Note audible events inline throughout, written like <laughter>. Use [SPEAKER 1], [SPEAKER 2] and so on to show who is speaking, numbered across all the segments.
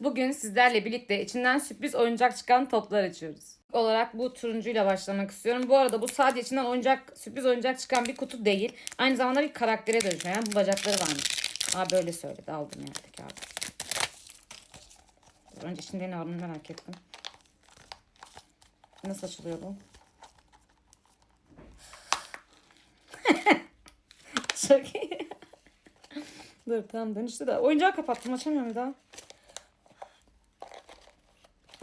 [SPEAKER 1] Bugün sizlerle birlikte içinden sürpriz oyuncak çıkan toplar açıyoruz. İlk olarak bu turuncuyla başlamak istiyorum. Bu arada bu sadece içinden oyuncak, sürpriz oyuncak çıkan bir kutu değil. Aynı zamanda bir karaktere dönüşüyor. Yani bu bacakları varmış. Aa böyle söyledi. Aldım yani kağıdı. Önce içinde ne var merak ettim. Nasıl açılıyor bu? <laughs> Çok iyi. <laughs> Dur tamam dönüştü de. Oyuncağı kapattım açamıyorum daha.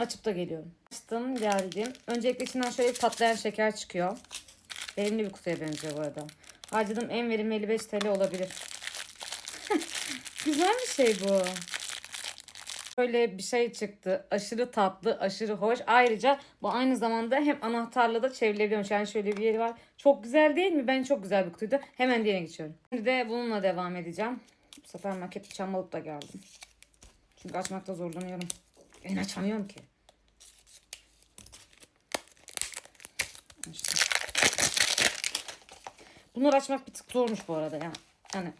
[SPEAKER 1] Açıp da geliyorum. Açtım geldim. Öncelikle içinden şöyle bir patlayan şeker çıkıyor. Verimli bir kutuya benziyor bu arada. Harcadığım en verimli 55 TL olabilir. <laughs> Güzel bir şey bu. Böyle bir şey çıktı. Aşırı tatlı, aşırı hoş. Ayrıca bu aynı zamanda hem anahtarla da çevrilebiliyormuş. Yani şöyle bir yeri var. Çok güzel değil mi? Ben çok güzel bir kutuydu. Hemen diğerine geçiyorum. Şimdi de bununla devam edeceğim. Bu sefer maket bıçağımı da geldim. Çünkü açmakta zorlanıyorum. Ben açamıyorum ki. İşte. Bunları açmak bir tık zormuş bu arada ya. Yani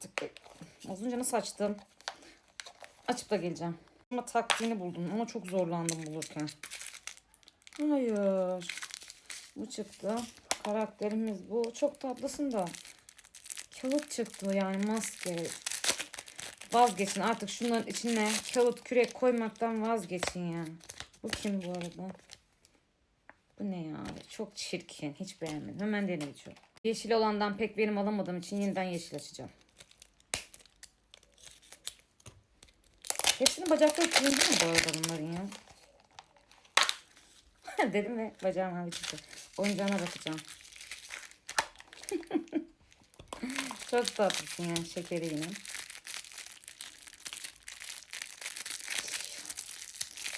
[SPEAKER 1] tık az önce nasıl açtım? Açıp da geleceğim. Ama taktiğini buldum ama çok zorlandım bulurken. Hayır. Bu çıktı. Karakterimiz bu. Çok tatlısın da. Kağıt çıktı yani maske. Vazgeçin artık şunların içine kağıt kürek koymaktan vazgeçin ya. Bu kim bu arada? Bu ne ya? Çok çirkin. Hiç beğenmedim. Hemen geçiyorum. Yeşil olandan pek verim alamadığım için yeniden yeşil açacağım. Hepsinin bacakları turuncu mu bu arada bunların ya? <laughs> Dedim ve bacağım abi çıktı. Oyuncağına bakacağım. <laughs> Çok tatlısın ya şekeri yine.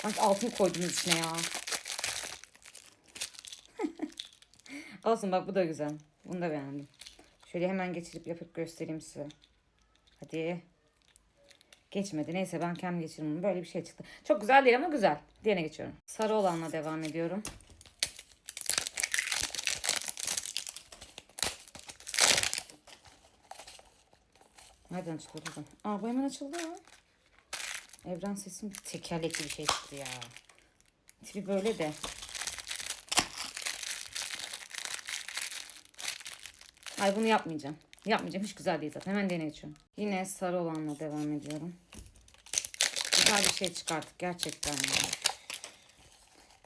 [SPEAKER 1] Sanki altın koydunuz içine ya. <laughs> Olsun bak bu da güzel. Bunu da beğendim. Şöyle hemen geçirip yapıp göstereyim size. Hadi. Geçmedi. Neyse ben kendim geçiririm bunu. Böyle bir şey çıktı. Çok güzel değil ama güzel. Diğerine geçiyorum. Sarı olanla devam ediyorum. Nereden açılıyor kızım? Aa bu hemen açıldı ya. Evren sesim tekerlekli bir şey çıktı ya. Tipi böyle de. Ay bunu yapmayacağım. Yapmayacağım. Hiç güzel değil zaten. Hemen diğerine geçiyorum. Yine sarı olanla devam ediyorum. Güzel bir şey çıkarttık gerçekten.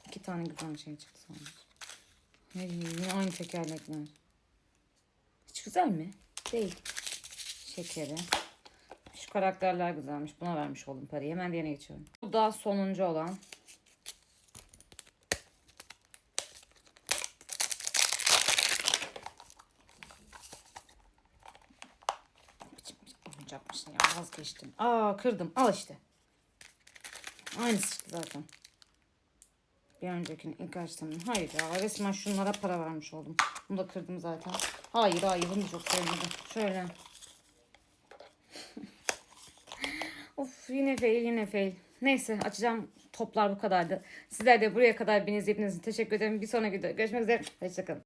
[SPEAKER 1] İki tane güzel şey çıktı sadece. Ay, Yine aynı tekerlekler. Hiç güzel mi? Değil. Şekeri. Şu karakterler güzelmiş. Buna vermiş oldum parayı. Hemen diğerine geçiyorum. Bu da sonuncu olan. Oyuncakmışsın ya vazgeçtim. Aa kırdım. Al işte. Aynısı çıktı zaten. Bir öncekini ilk açtım. Hayır ya resmen şunlara para vermiş oldum. Bunu da kırdım zaten. Hayır hayır bunu çok sevmedim. Şöyle. <laughs> of yine fail yine fail. Neyse açacağım toplar bu kadardı. Sizler de buraya kadar beni izlediğiniz için teşekkür ederim. Bir sonraki videoda görüşmek üzere. Hoşçakalın.